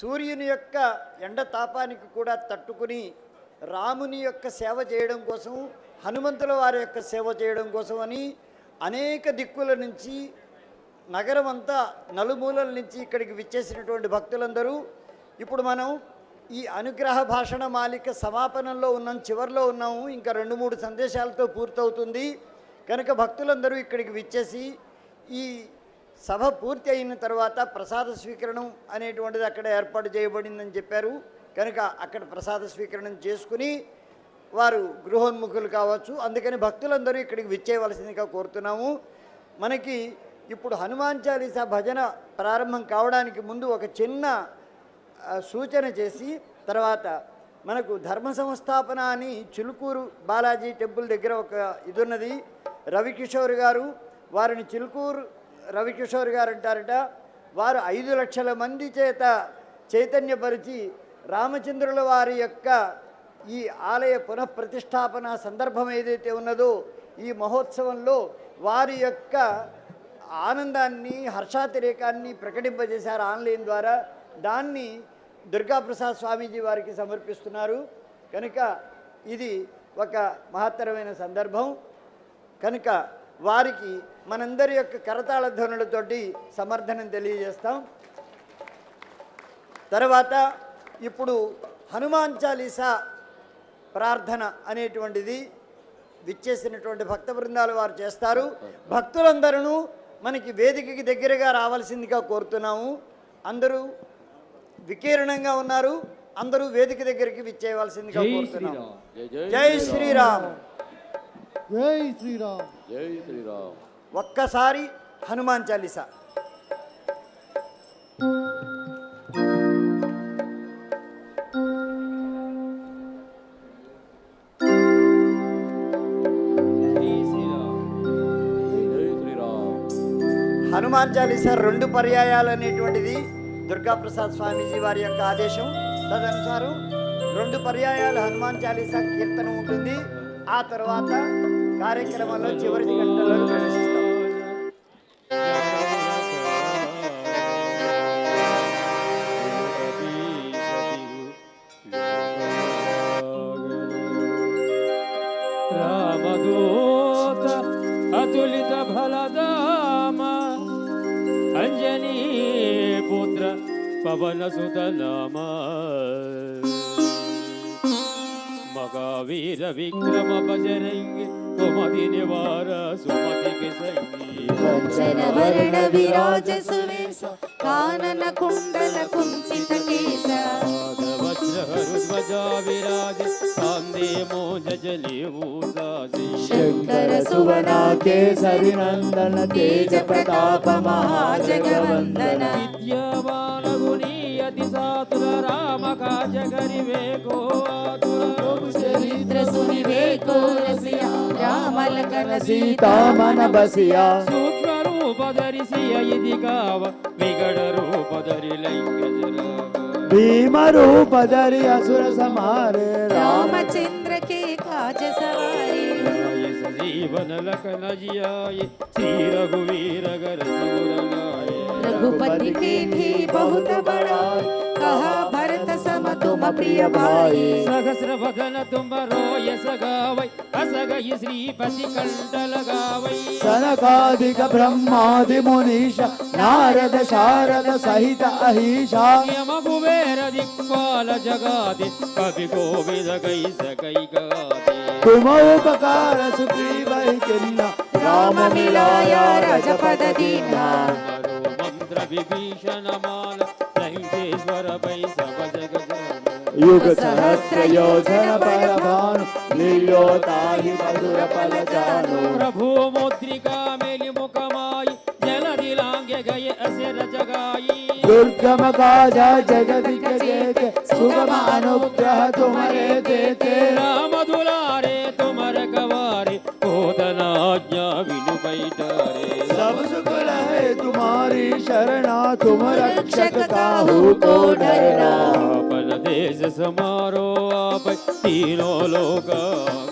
సూర్యుని యొక్క ఎండ తాపానికి కూడా తట్టుకుని రాముని యొక్క సేవ చేయడం కోసం హనుమంతుల వారి యొక్క సేవ చేయడం కోసం అని అనేక దిక్కుల నుంచి నగరం అంతా నలుమూలల నుంచి ఇక్కడికి విచ్చేసినటువంటి భక్తులందరూ ఇప్పుడు మనం ఈ అనుగ్రహ భాషణ మాలిక సమాపనంలో ఉన్నాం చివరిలో ఉన్నాము ఇంకా రెండు మూడు సందేశాలతో పూర్తవుతుంది. కనుక భక్తులందరూ ఇక్కడికి విచ్చేసి ఈ సభ పూర్తి అయిన తర్వాత ప్రసాద స్వీకరణం అనేటువంటిది అక్కడ ఏర్పాటు చేయబడిందని చెప్పారు. కనుక అక్కడ ప్రసాద స్వీకరణం చేసుకుని వారు గృహోన్ముఖులు కావచ్చు అందుకని భక్తులందరూ ఇక్కడికి విచ్చేయవలసిందిగా కోరుతున్నాము. మనకి ఇప్పుడు హనుమాన్ చాలీసా భజన ప్రారంభం కావడానికి ముందు ఒక చిన్న సూచన చేసి తర్వాత మనకు ధర్మ సంస్థాపన అని చిలుకూరు బాలాజీ టెంపుల్ దగ్గర ఒక ఇది ఉన్నది. రవికిషోర్ గారు వారిని చిలుకూరు రవికిషోర్ గారు అంటారట వారు ఐదు లక్షల మంది చేత చైతన్యపరిచి రామచంద్రుల వారి యొక్క ఈ ఆలయ పునఃప్రతిష్టాపన సందర్భం ఏదైతే ఉన్నదో ఈ మహోత్సవంలో వారి యొక్క ఆనందాన్ని హర్షాతిరేకాన్ని ప్రకటింపజేశారు ఆన్లైన్ ద్వారా. దాన్ని దుర్గాప్రసాద్ స్వామీజీ వారికి సమర్పిస్తున్నారు. కనుక ఇది ఒక మహత్తరమైన సందర్భం. కనుక వారికి మనందరి యొక్క కరతాళ ధ్వనులతోటి సమర్థనం తెలియజేస్తాం. తర్వాత ఇప్పుడు హనుమాన్ చాలీసా ప్రార్థన అనేటువంటిది విచ్చేసినటువంటి భక్త బృందాలు వారు చేస్తారు. భక్తులందరూ మనకి వేదికకి దగ్గరగా రావాల్సిందిగా కోరుతున్నాము. అందరూ వికీర్ణంగా ఉన్నారు. అందరూ వేదిక దగ్గరికి విచ్చేయవలసిందిగా కోరుతున్నాము. జై శ్రీరామ్. జై శ్రీరామ్. జై శ్రీరామ్. ఒక్కసారి హనుమాన్ చాలీసా. హనుమాన్ చాలీసా రెండు పర్యాయాలు అనేటువంటిది దుర్గాప్రసాద్ స్వామీజీ వారి యొక్క ఆదేశం. తదనుసారం రెండు పర్యాయాలు హనుమాన్ చాలీసా కీర్తన ఉంటుంది. ఆ తర్వాత కార్యక్రమంలో చివరి గంటలో ప్రవేశిస్తాం. రామదూత అతులిత ఫలదామ అంజనీ పుత్ర పవన సుత నామ. మగావీర విక్రమ బజరంగి కుమతి నివార సుమతికి సంగీ వజ్రవర్ణ విరాజ సువేశ కానన కుండల కుంచిత కేశ వజ్రహరుధ్వజా విరాజ కాందే మోజలి ఊసాసి శంకర సువనా కేసరి నందన తేజ ప్రతాప మహాజగవందన విద్యావాన గుణీయతి సాతుల రామ కాజ కరివేకో ఆతుల చరిత్ర సునివేకో రసియా సీతా మన బసియా సూక్ష్మ రూపధరిసి ఇది గావ విగడ రూపధరి భీమ రూపధరి అసుర సమారే రామచంద్ర కే కాజ సవారి జీవన లకన జియాయ శ్రీ రఘువీర గర రఘుపతి కే బహుత బడా కహా ಮಮ ಪ್ರಿಯ ಬಾಯಿ ಸಹಸ್ರ ಭಗನ ತುಂಬ ರೋಯ ಸಗಾವೈ ಅಸಗಹಿ ಶ್ರೀಪತಿ ಕಂಡಲಗಾವೈ ಸನಕಾದಿಕ ಬ್ರಹ್ಮಾದಿ ಮುನೀಶ ನಾರದ ಶಾರದ ಸಹಿತ ಅಹೀಶ ಯಮ ಕುಬೇರ ದಿಕ್ಪಾಲ ಜಗಾದಿ ಕವಿ ಗೋವಿದ ಗೈ ಸಗೈ ಗಾದಿ ತುಮ ಉಪಕಾರ ಸುಗ್ರೀವ ಕಿನ್ನ ರಾಮ ಮಿಲಾಯ ರಜಪದ ದೀನ ಮಂತ್ರ ವಿಭೀಷಣ ಮಾಲ ಲಂಕೇಶ್ವರ ಪೈ ಸಬದ युगसहस्रयोधन मधुर पल जानो प्रभु मुद्रिका मेलि मुखमायि जनदिलाङ्ग्य गय असिर जगायि दुर्गम काजा जगति के देते सुगम अनुग्रह तुम्हारे देते राम दुलारे तुमर कवारे कोदनाज्ञा विनु बैठारे सब सुख रहे तुम्हारी शरणा तुम रक्षक काहू को डरना देश समारो आप तीनों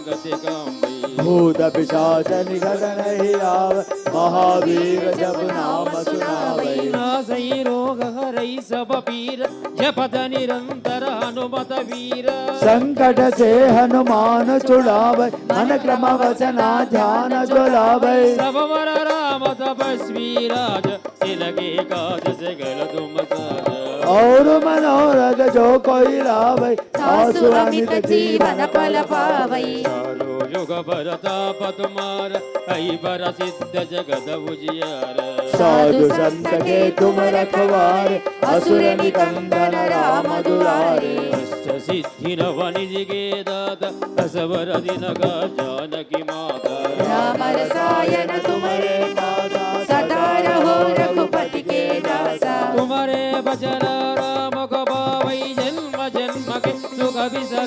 गति गांबी भूत पिशाच निकट नहीं आव महावीर जब नाम सुनावै। नासै रोग हरै सब पीर जपत निरंतर हनुमत वीर। संकट से हनुमान छुड़ावै मन क्रम वचना ध्यान जुलावै। सब वर राम तपस्वी राज तिलके काज सगल तुम साज। और मनोरथ जो कोई लावै तासु जीवन फल पावै। चारो युग भरताप तुम्हार कई पर सिद्ध जगत उजियार। साधु संत के तुम रखवार असुर निकंदन राम दुलारे सिद्धि नव निधि के दात असवर दिन का जानकी माता। राम रसायन तुम्हारे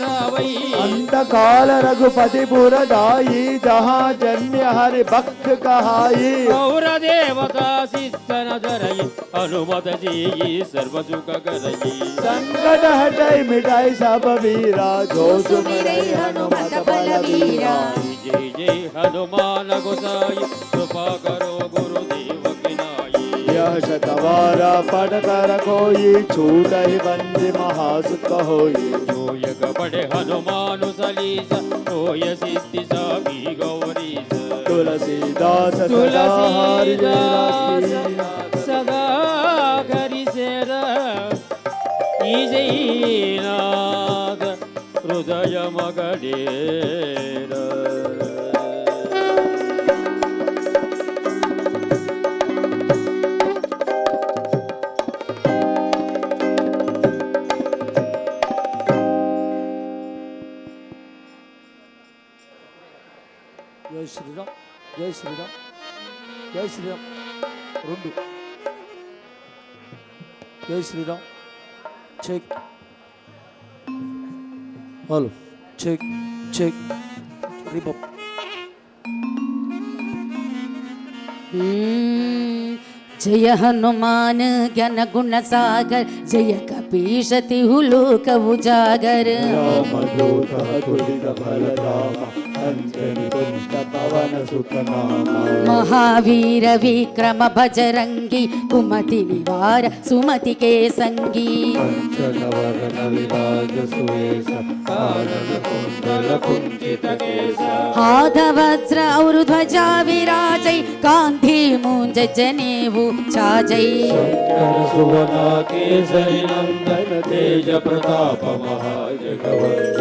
बिसरावै अंत काल रघुपति पुर दाई जहाँ जन्य हरि भक्त कहाई गौर देवता सिद्ध न धरई हनुमत जी सर्व सुख करई संकट हटाई मिटाई सब वीरा जो सुमिरै हनुमत बलवीरा जय जय हनुमान गोसाई कृपा करो गुरुदेव की नाई यह शतवारा पढ़ कर कोई छूट ही बंदी महासुख होई जो यक पढ़े हनुमान सलीस होय सिद्धि सागी गौरीस तुलसीदास सदा हरि तुलसीदास सदा करि सेर नाद हृदय मगडेर జై శ్రీరామ్ జై శ్రీరామ్ రెండు జై Shriram check hello check check రిపప్ हम्म, जय हनुमान ज्ञान गुण सागर जय कपीश तिहु लोक उजागर రామదూత తులిత బలరామ అంజని పుంత పవన సుత నామ महावीर विक्रम भजरंगी कुमति निवार सुमति के संगी हाधवज्र और ध्वजा विराज कांधी मुंज जने वो सुवना तेज प्रताप महाजगवंद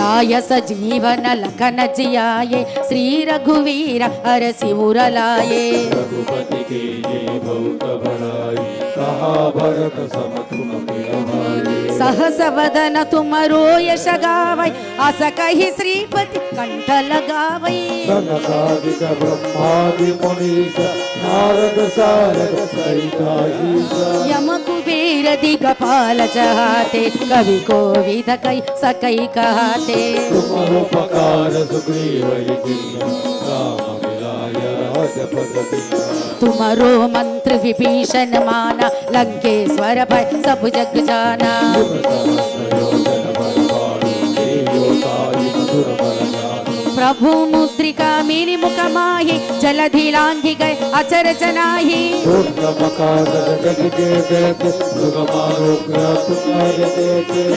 रूप धरि लंक जलावा भीम रूप धरि असुर सवारी रामचंद्र के काज सवारी लाय सजीवन लखन जियाये श्री रघुवीर हर सिउर लाये रघुपति के ये बहुत बड़ाई कहा भरत सम तुम भाई सहस वदन तुम रो यश गावै अस कहि श्रीपति कंठ लगावै सनकादिक ब्रह्मादि मुनीश नारद सारद सहिता ईश यम कुबेर दिगपाल चहाते कवि कोविद कै सकै कहते। उपकार तुमरो मंत्र विभीषण माना लंकेश्वर भय सब जग जाना। प्रभु मुद्रिका मेरी मुख माही जलधि लांघि गए अचर जनाही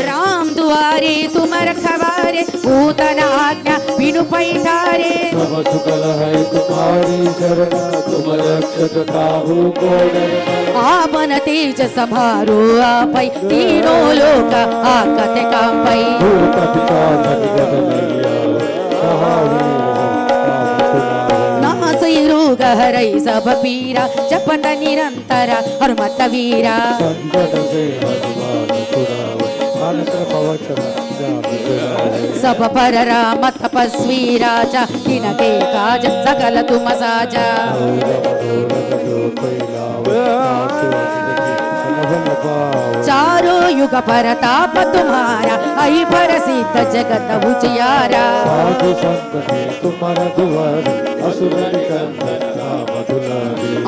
राम दुआरे तुम रखवारे भूतन आज्ञा, बिनु पैठारे। आपन तेज समारो आपै, तीनों लोक आकत कापै। भूत पिशाच निकट नहीं ಹರೈ ಸಭ ಪೀರ ಚಪಟ ನಿರಂತರ ಹನುಮಂತ ವೀರ ಸಭ ಪರ ರಾಮ ತಪಸ್ವಿ ರಾಜ ದಿನಕೇ ಕಾಜ ಸಕಲ ತುಮ ಸಾಜ चारों युग पर ताप तुम्हारा, आई पर सिद्ध जगत उजियारा। साधु संत तुम्हारा दुआर, असुर निकंदन।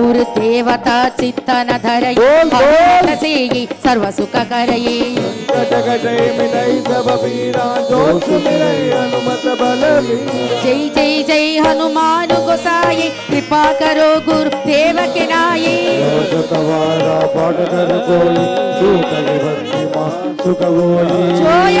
ఊరు దేవత చిత్తన ధరయే సర్వ సుఖ కరయే జై జై జై హనుమాను గోసాయి కృపా కరో గురు దేవ కే నాయి. జోయ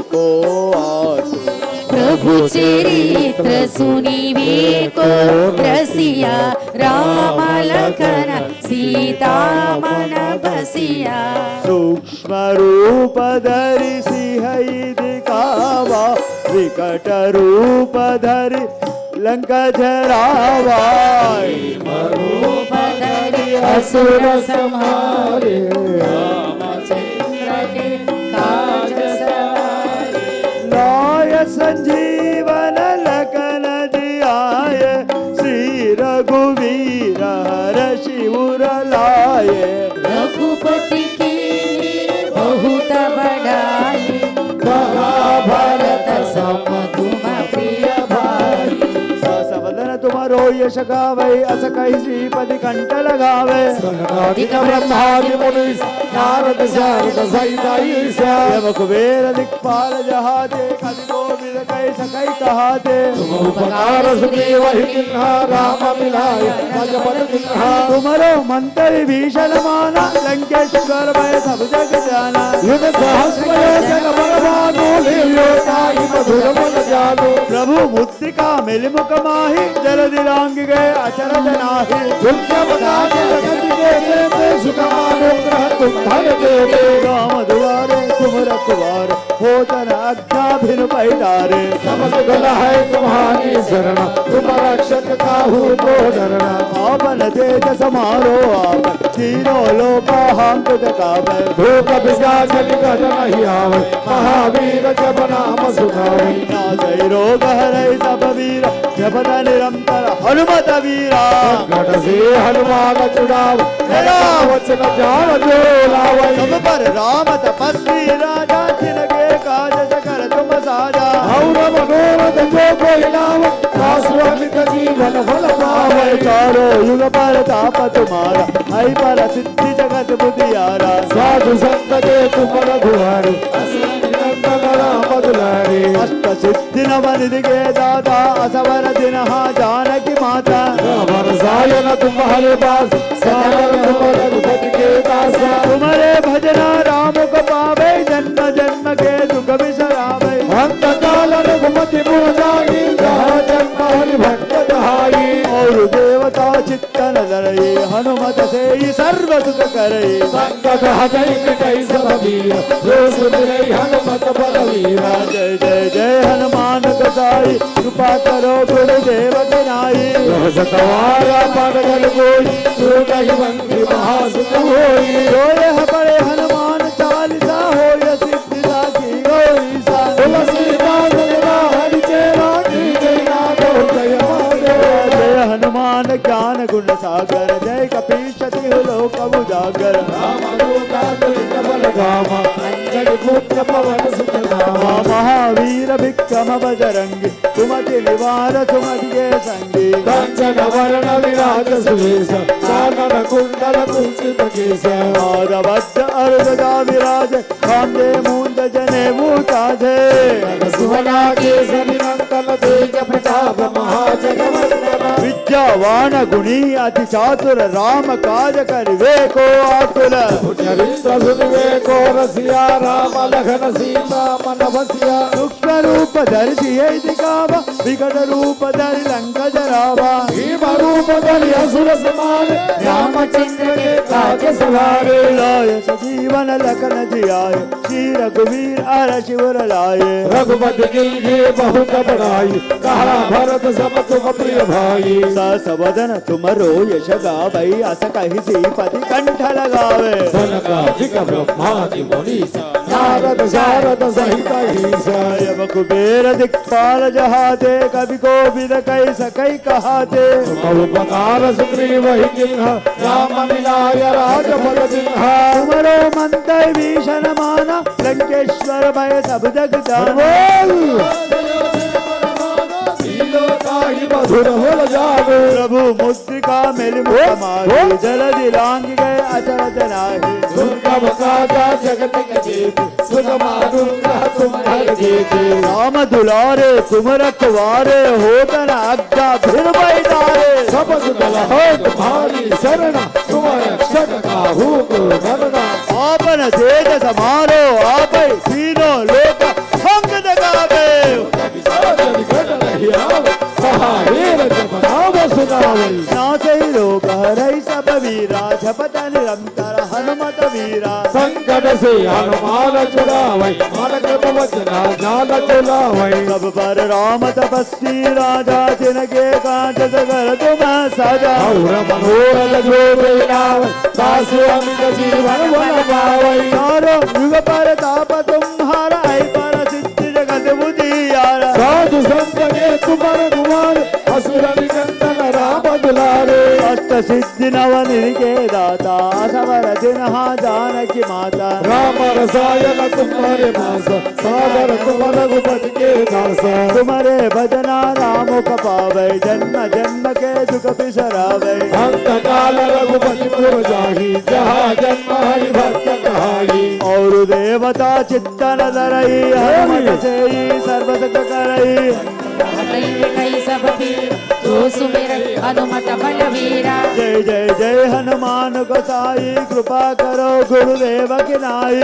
को प्रभु चरित्र सुनिवे को रसिया राम लखन सीता मन बसिया। सूक्ष्म रूप धरि सिंह दिखावा विकट रूप धरि लंक झरावा। रूपधरि असुर संहारे। yeah. सवदन तुम्हारो यश गावै अस कहि श्रीपति कंठ लगावे सनकादिक ब्रह्मादि मुनि नारद शारद सहित ईशा कुबेर दिक्पाल जहाते कवि गोविंद कै सकै कहाते उपकार सुग्रीव ही किन्हा राम मिलाय मज पद किन्हा तुमरो मंत्र विभीषण माना लंकेश्वर भय सब जग जाना युग सहस्र जग बलवानो लियो ताहि मधुर मन जानो प्रभु मुद्रिका मिल मुख माहि जल தாங்குக அச்சரதனாகி சுகமானோ கிரகத்தும் பரதே ராமதுவாரே குமரக்குவாரே के भोजन आज्ञा भिन पैदारे। समझ गला है तुम्हारी शरण। तुम रक्षक काहू को डरना। आपन तेज समारो आप। तीनों लोक हम तुझ कावे धूप विश्वास निकट नहीं आवे। महावीर जब नाम सुनावे। रोग हरै सब वीर। जपत निरंतर हनुमत वीरा। गढ़ से हनुमान चुनाव तेरा वचन जान जो लावै। पर राम तपस्वी राजा जिनके काज सकल तुम साजा। और मनोरथ जो कोई लाव शाश्वत जीवन फल पावे। चारो युग पर ताप तुम्हारा आई पर सिद्धि जगत बुद्धियारा साधु संत के तुम रघुवर असुर निरंतर राम दुलारे नवनिधिके दाता असवर दिनः जानकी माता। रसायन पास तुम के दासा तुम्हारे भजना राम को पावे जन्म जन्म के दुख विसरावे अंत काल रघुमति जहाँ जन्म हरि भक्त हनुमत से ही सर्व दुख करई संकट हटई मिटई सब वीर जो सुन रही हनुमत बलवीरा जय जय जय हनुमान कसाई कृपा करो गुरुदेव की नाई। सतवारा पड़गल कोई। नहीं बंदी महासुख होई। जो यह बड़े हनुमान चालीसा हो सिद्धिदा की सा जय जय जय हनुमान ज्ञान गुण सागर। जय महावीर विक्रम बजरंगी तुमति निवार तुमति के संगी कांचन वर्ण विराज सुवेश कानन कुंडल कुंचित केश माधवद्द अर्धदा विराज कांदे मूंद जने भूताधे सुवना केसरी नंदन तेज प्रताप महाजगवंदन विद्यावान गुणी अति चातुर राम काज करिवे को आतुर। चरित्र सुनिवे को रसिया राम लखन सीता मन बसिया सूक्ष्म रूप धरि है दिखावा विकट रूप धरि लंक जरावा। भीम रूप धरि असुर समान रामचंद्र के काज सवारे। लाय सजीवन लखन जियाय श्री रघुवीर अर शिवर लाए रघुपति की बहुत बड़ाई कहा भरत सब तुम प्रिय भाई। सवदन तुमरो यश गावई अस कहि श्रीपति कंठ लगावे। सनकाधिक ब्रह्मादि मुनीसा नारद शारद सहित ईसा जय कुबेर दिक्पाल जहाते कवि गोविंद कई सकई कहाते। उपकार सुग्रीव ही किन्ह राम मिलाय राजपद जिन्हा तुमरो मंत्र भीषण माना लंकेश्वर भय सब जग जानो। मधुर प्रभु मेरी मुखमारी जल दिलांग गए जगत तुम जेते। राम दुलारे तुम रखवारे हो तन आज्ञा फिर बैठारे सब हो तुम्हारी शरण को आपन तेज समारो आप तीनों संग जगावे। నాచైలో గహరై సభ వీరా జపట నిరంతర హనుమత వీరా సంకట సే హనుమాన చుడావై మానకృప వచన జ్ఞాన చుడావై. సబ్ పర రామ తపస్వి రాజా తినకే కాంత తుమ సజా. జీవన యుగ పర తాప दुलारे अष्ट सिद्धि नव निके दाता सवर दिन जानकी माता राम रसायन तुम्हारे मास सागर तुम रघुपति के दास तुम्हारे भजना राम को पावे जन्म जन्म के दुख बिसरावे अंत काल रघुपति पुर जाही जहाँ जन्म हरि भक्त कहाई దేవతా చిత్తనదరై హరమసేయి సర్వసకరై జయ జయ జయ హనుమాన్ సాయి కృపా కరో గురుదేవకి నాయి.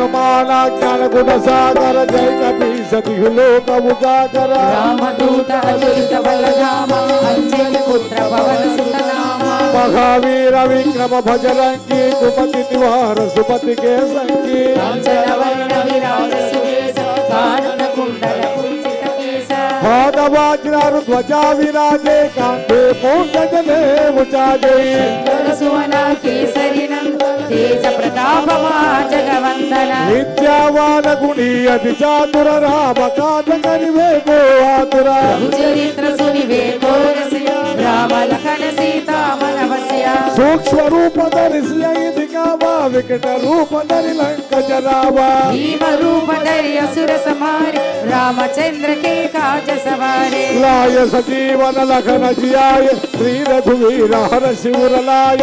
హనుమాన జ్ఞాన గుణ సాగర జైన సతిహులోక ఉజాగర రామదూత అదురిత బలరామ అంజన పుత్ర పవన మహావీర విక్రమ భజరంగి కుమతి నివార సుపతి కేసంగి. రాంచనవర్ణ పాదవాజ్రారు ధ్వజా విరాజే కాంతే పూర్ణ జనే ఉచాజే శంకర కేసరి అచేత ప్రతాపమా జగవందన నిత్యావాన గుణి అతి చాతుర రామ కాటక నివేకో ఆతుర చరిత్ర సునివేకో రసియ రామ లఖన సీతామన వసియ సూక్ష్మ రూప ధరిసియ ఇది సజీవన లఖన జియాయ శ్రీ రఘువీర హర శివురలాయ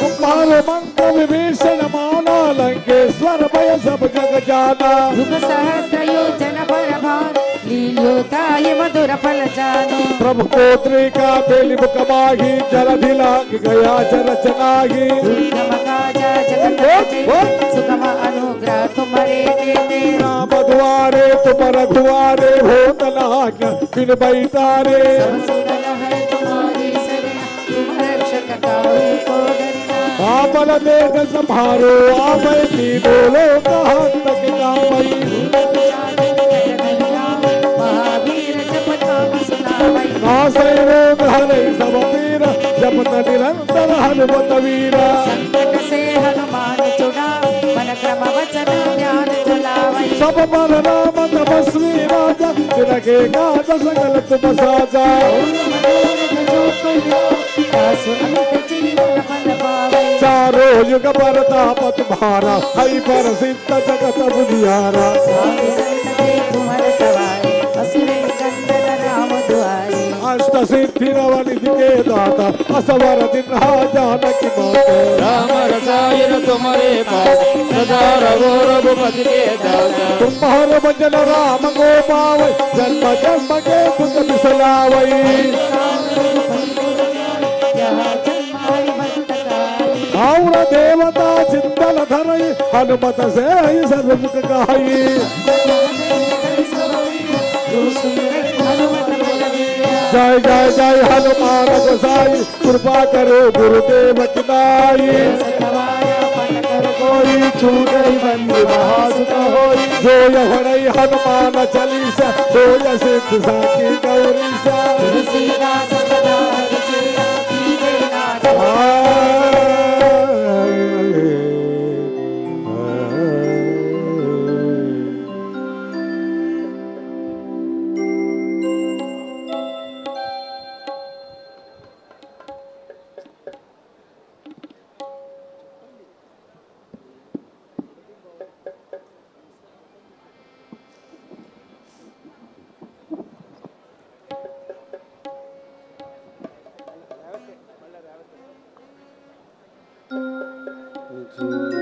दीना तुम्हारो मंत्र विभीषण माना लंकेश्वर भय सब जग जाना युग सहस्र योजन पर भार लील्योताय मधुर फल जानो प्रभु पोत्री का बेली मुख माही जलधि लाग गया चरचनाही दुर्गम काजा जगत के सुगम अनुग्रह तुम्हारे देते राम द्वारे तुम रघुआरे हो तलाज्ञ बिन बैतारे आमल देख संभारो आमय की बोलो कहाँ तक रोग हरे सब पीर जपत निरंतर हनुमत वीरा। संकट से हनुमान चुड़ा मन क्रम वचन ध्यान चलावई। सब पर राम तपस्वी राजा जिनके गात सकल तुम साजा फल युग पर तापत भारा हई पर सिद्ध जगत के दुआरे अष्ट सिद्धि के दाता असवर दिन जानकी माता राम रसायन तुम्हारे पास सदा रघु रघुपति के दाता तुम्हारे भजन राम को जन्म जन्म के दुख बिसलावै देवता चिंतन धरई हनुमत से ही सर्वमुख गाई। जय जय जय हनुमान गोसाई कृपा करो गुरुदेव की नाई। सतवाया कोई छूटे बंदी महासुत होई। जो हनुमान चालीसा जो य सिद्ध साकी गौरीसा। Thank you.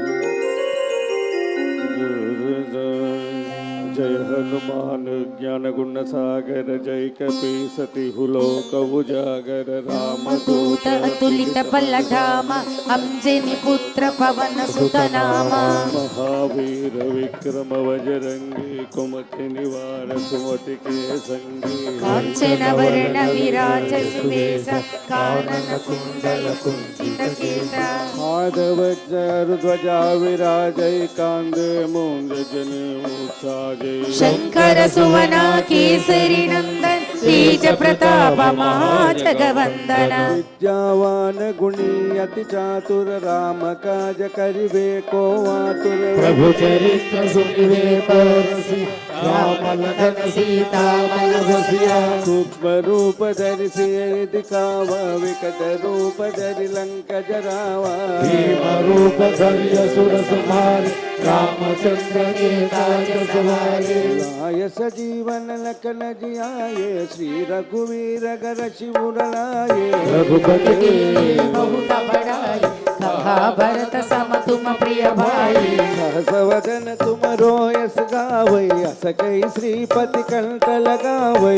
जय हनुमान ज्ञान गुण सागर जय कपी सती हुलोक उजागर राम दूत अतुलित बल धामा अंजनी पुत्र पवन सुत नामा महावीर विक्रम बजरंगी कुमति निवार सुमति के संगी। कांचन वर्ण विराज सुवेश कानन कुंडल कुंचित केसा माधव ध्वजा विराजय कांदे मूंज जन उत्साजय शंकर सुवना केसरी नंदन तेज प्रताप महाजगवंदन विद्यावान गुणी अति चातुर राम काज करिवे को आतुर प्रभु चरित्र सुनिवे परसी राम लखन सीता मन बसिया सूक्ष्म रूप धरि सिय दिखावा विकट रूप धरि लंक जरावा भीम रूप धरि असुर संहारे श्री रघुवीर गर शिवुर लाये भरत सम तुम प्रिय भाई सहसवदन तुम रोयस गावै अस कई श्रीपति कंठ लगावै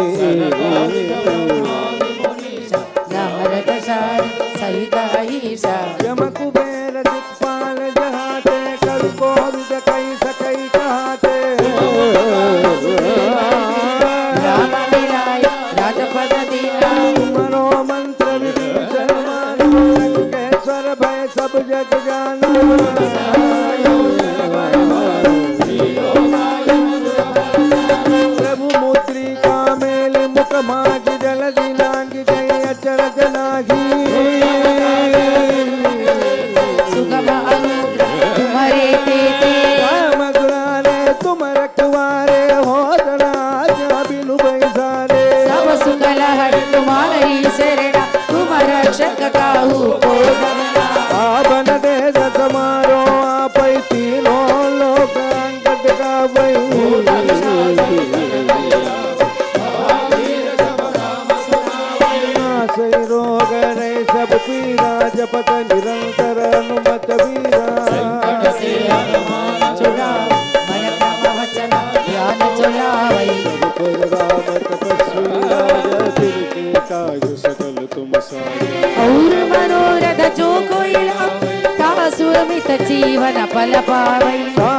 la parra